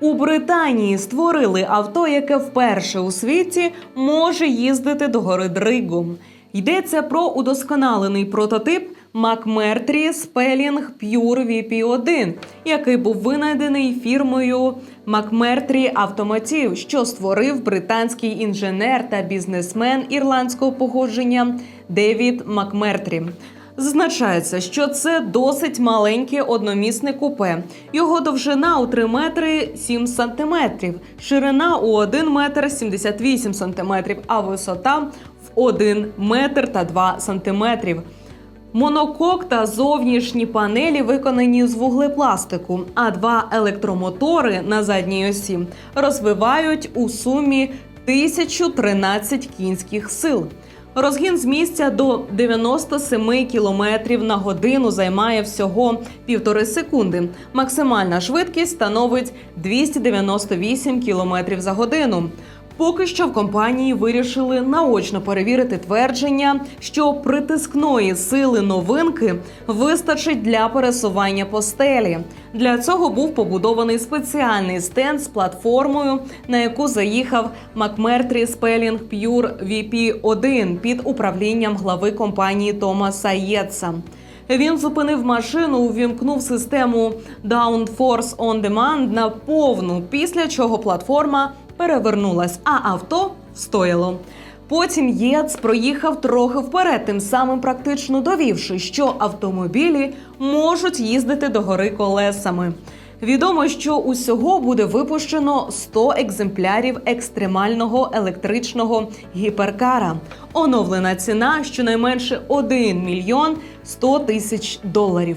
У Британії створили авто, яке вперше у світі може їздити до гори Дригу. Йдеться про удосконалений прототип McMurtry Spelling Pure VP1, який був винайдений фірмою McMurtry Automotive, що створив британський інженер та бізнесмен ірландського походження Девід Макмертрі. Зазначається, що це досить маленьке одномісне купе. Його довжина у 3 метри 7 сантиметрів, ширина у 1 метр 78 сантиметрів, а висота в 1 метр та 2 сантиметрів. Монокок та зовнішні панелі виконані з вуглепластику, а два електромотори на задній осі розвивають у сумі 1013 кінських сил. Розгін з місця до 97 км на годину займає всього півтори секунди. Максимальна швидкість становить 298 км за годину. Поки що в компанії вирішили наочно перевірити твердження, що притискної сили новинки вистачить для пересування по стелі. Для цього був побудований спеціальний стенд з платформою, на яку заїхав McMurtry Spelling Pure VP1 під управлінням глави компанії Томаса Єтса. Він зупинив машину, увімкнув систему Downforce On Demand на повну, після чого платформа перевернулась, а авто встояло. Потім ЄЦ проїхав трохи вперед, тим самим практично довівши, що автомобілі можуть їздити до гори колесами. Відомо, що усього буде випущено 100 екземплярів екстремального електричного гіперкара. Оновлена ціна щонайменше 1 мільйон 100 тисяч доларів.